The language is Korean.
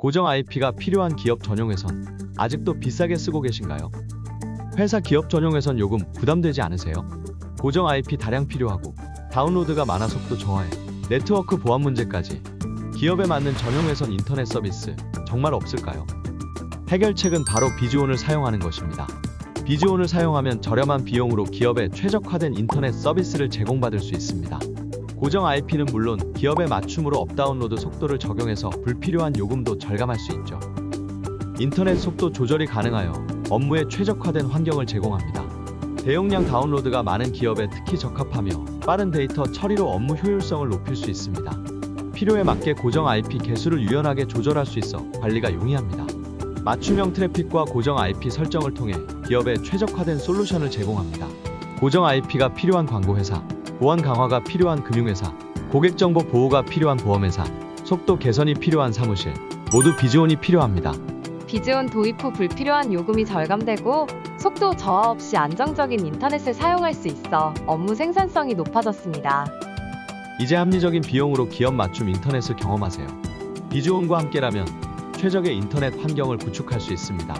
고정 IP가 필요한 기업 전용 회선 아직도 비싸게 쓰고 계신가요? 회사 기업 전용 회선 요금 부담되지 않으세요? 고정 IP 다량 필요하고 다운로드가 많아 속도 저하에 네트워크 보안 문제까지 기업에 맞는 전용 회선 인터넷 서비스 정말 없을까요? 해결책은 바로 비즈온을 사용하는 것입니다. 비즈온을 사용하면 저렴한 비용으로 기업에 최적화된 인터넷 서비스를 제공받을 수 있습니다. 고정 IP는 물론 기업에 맞춤으로 업다운로드 속도를 적용해서 불필요한 요금도 절감할 수 있죠. 인터넷 속도 조절이 가능하여 업무에 최적화된 환경을 제공합니다. 대용량 다운로드가 많은 기업에 특히 적합하며 빠른 데이터 처리로 업무 효율성을 높일 수 있습니다. 필요에 맞게 고정 IP 개수를 유연하게 조절할 수 있어 관리가 용이합니다. 맞춤형 트래픽과 고정 IP 설정을 통해 기업에 최적화된 솔루션을 제공합니다. 고정 IP가 필요한 광고회사, 보안 강화가 필요한 금융회사, 고객 정보 보호가 필요한 보험회사, 속도 개선이 필요한 사무실, 모두 비즈온이 필요합니다. 비즈온 도입 후 불필요한 요금이 절감되고 속도 저하 없이 안정적인 인터넷을 사용할 수 있어 업무 생산성이 높아졌습니다. 이제 합리적인 비용으로 기업 맞춤 인터넷을 경험하세요. 비즈온과 함께라면 최적의 인터넷 환경을 구축할 수 있습니다.